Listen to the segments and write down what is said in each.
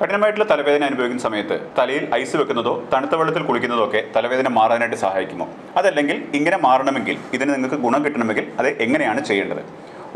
കഠിനമായിട്ടുള്ള തലവേദന അനുഭവിക്കുന്ന സമയത്ത് തലയിൽ ഐസ് വെക്കുന്നതോ തണുത്ത വെള്ളത്തിൽ കുളിക്കുന്നതോ ഒക്കെ തലവേദന മാറാനായിട്ട് സഹായിക്കുമോ? അതല്ലെങ്കിൽ ഇങ്ങനെ മാറണമെങ്കിൽ ഇതിന് നിങ്ങൾക്ക് ഗുണം കിട്ടണമെങ്കിൽ അത് എങ്ങനെയാണ് ചെയ്യേണ്ടത്?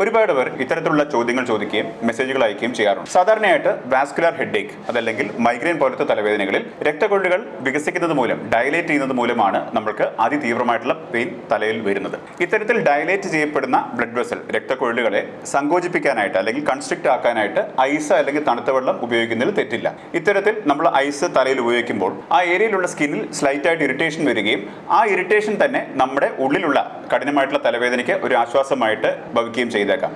ഒരുപാട് പേർ ഇത്തരത്തിലുള്ള ചോദ്യങ്ങൾ ചോദിക്കുകയും മെസ്സേജുകൾ അയക്കുകയും ചെയ്യാറുണ്ട്. സാധാരണയായിട്ട് വാസ്കുലർ ഹെഡേക്ക് അതല്ലെങ്കിൽ മൈഗ്രെയിൻ പോലത്തെ തലവേദനകളിൽ രക്തക്കൊള്ളുകൾ വികസിക്കുന്നത് മൂലം ഡയലേറ്റ് ചെയ്യുന്നത് മൂലമാണ് നമ്മൾക്ക് അതിതീവ്രമായിട്ടുള്ള പെയിൻ തലയിൽ വരുന്നത്. ഇത്തരത്തിൽ ഡയലേറ്റ് ചെയ്യപ്പെടുന്ന ബ്ലഡ് വെസൽ രക്തക്കൊഴുകളെ സങ്കോചിപ്പിക്കാനായിട്ട് അല്ലെങ്കിൽ കൺസ്ട്രിക്റ്റ് ആക്കാനായിട്ട് ഐസ് അല്ലെങ്കിൽ തണുത്ത വെള്ളം ഉപയോഗിക്കുന്നതിൽ തെറ്റില്ല. ഇത്തരത്തിൽ നമ്മൾ ഐസ് തലയിൽ ഉപയോഗിക്കുമ്പോൾ ആ ഏരിയയിലുള്ള സ്കിന്നിൽ സ്ലൈറ്റ് ആയിട്ട് ഇറിറ്റേഷൻ വരികയും ആ ഇറിറ്റേഷൻ തന്നെ നമ്മുടെ ഉള്ളിലുള്ള കഠിനമായിട്ടുള്ള തലവേദനയ്ക്ക് ഒരു ആശ്വാസമായിട്ട് ഭവിക്കുകയും ചെയ്തേക്കാം.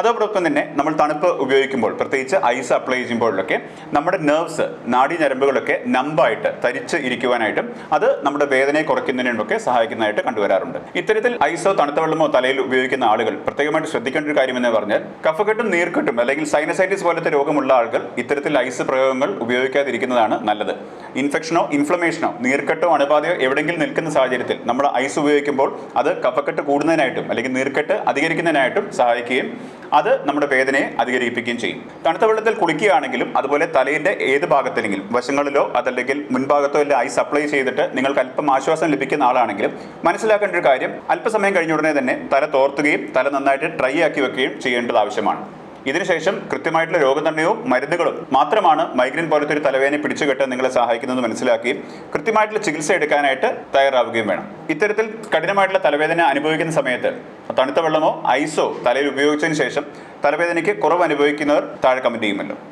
അതോടൊപ്പം തന്നെ നമ്മൾ തണുപ്പ് ഉപയോഗിക്കുമ്പോൾ പ്രത്യേകിച്ച് ഐസ് അപ്ലൈ ചെയ്യുമ്പോഴൊക്കെ നമ്മുടെ നെർവ്സ് നാടി ഞരമ്പുകളൊക്കെ നമ്പായിട്ട് തരിച്ച് ഇരിക്കുവാനായിട്ടും അത് നമ്മുടെ വേദനയെ കുറയ്ക്കുന്നതിനൊക്കെ സഹായിക്കുന്നതായിട്ട് കണ്ടുവരാറുണ്ട്. ഇത്തരത്തിൽ ഐസോ തണുത്ത വെള്ളമോ തലയിൽ ഉപയോഗിക്കുന്ന ആളുകൾ പ്രത്യേകമായിട്ട് ശ്രദ്ധിക്കേണ്ട ഒരു കാര്യമെന്ന് പറഞ്ഞാൽ കഫക്കെട്ടും നീർക്കെട്ടും അല്ലെങ്കിൽ സൈനസൈറ്റിസ് പോലത്തെ രോഗമുള്ള ആളുകൾ ഇത്തരത്തിൽ ഐസ് പ്രയോഗങ്ങൾ ഉപയോഗിക്കാതിരിക്കുന്നതാണ് നല്ലത്. ഇൻഫെക്ഷനോ ഇൻഫ്ലമേഷനോ നീർക്കെട്ടോ അണുബാധയോ എവിടെയെങ്കിലും നിൽക്കുന്ന സാഹചര്യത്തിൽ നമ്മൾ ഐസ് ഉപയോഗിക്കുമ്പോൾ അത് കഫക്കെട്ട് കൂടുന്നതിനായിട്ടും അല്ലെങ്കിൽ നീർക്കെട്ട് അധികരിക്കുന്നതിനായിട്ടും സഹായിക്കുകയും അത് നമ്മുടെ വേദനയെ അധികരിപ്പിക്കുകയും ചെയ്യും. തണുത്ത വെള്ളത്തിൽ കുളിക്കുകയാണെങ്കിലും അതുപോലെ തലയിന്റെ ഏത് ഭാഗത്തിലെങ്കിലും വശങ്ങളിലോ അതല്ലെങ്കിൽ മുൻഭാഗത്തോ എല്ലാം ഐസ് സപ്ലൈ ചെയ്തിട്ട് നിങ്ങൾക്ക് അല്പം ആശ്വാസം ലഭിക്കുന്ന ആളാണെങ്കിലും മനസ്സിലാക്കേണ്ട ഒരു കാര്യം അല്പസമയം കഴിഞ്ഞ ഉടനെ തന്നെ തല തോർത്തുകയും തല നന്നായിട്ട് ഡ്രൈ ആക്കി വെക്കുകയും ചെയ്യേണ്ടത് ആവശ്യമാണ്. ഇതിനുശേഷം കൃത്യമായിട്ടുള്ള രോഗനിർണയവും മരുന്നുകളും മാത്രമാണ് മൈഗ്രെയിൻ പോലത്തെ ഒരു തലവേദന പിടിച്ചുകെട്ടാൻ നിങ്ങളെ സഹായിക്കുന്നത് മനസ്സിലാക്കി കൃത്യമായിട്ടുള്ള ചികിത്സ എടുക്കാനായിട്ട് തയ്യാറാവുകയും വേണം. ഇത്തരത്തിൽ കഠിനമായിട്ടുള്ള തലവേദന അനുഭവിക്കുന്ന സമയത്ത് തണുത്ത വെള്ളമോ ഐസോ തലയിൽ ഉപയോഗിച്ചതിന് ശേഷം തലവേദനയ്ക്ക് കുറവ് അനുഭവിക്കുന്നവർ താഴെ കമന്റ് ചെയ്യുമല്ലോ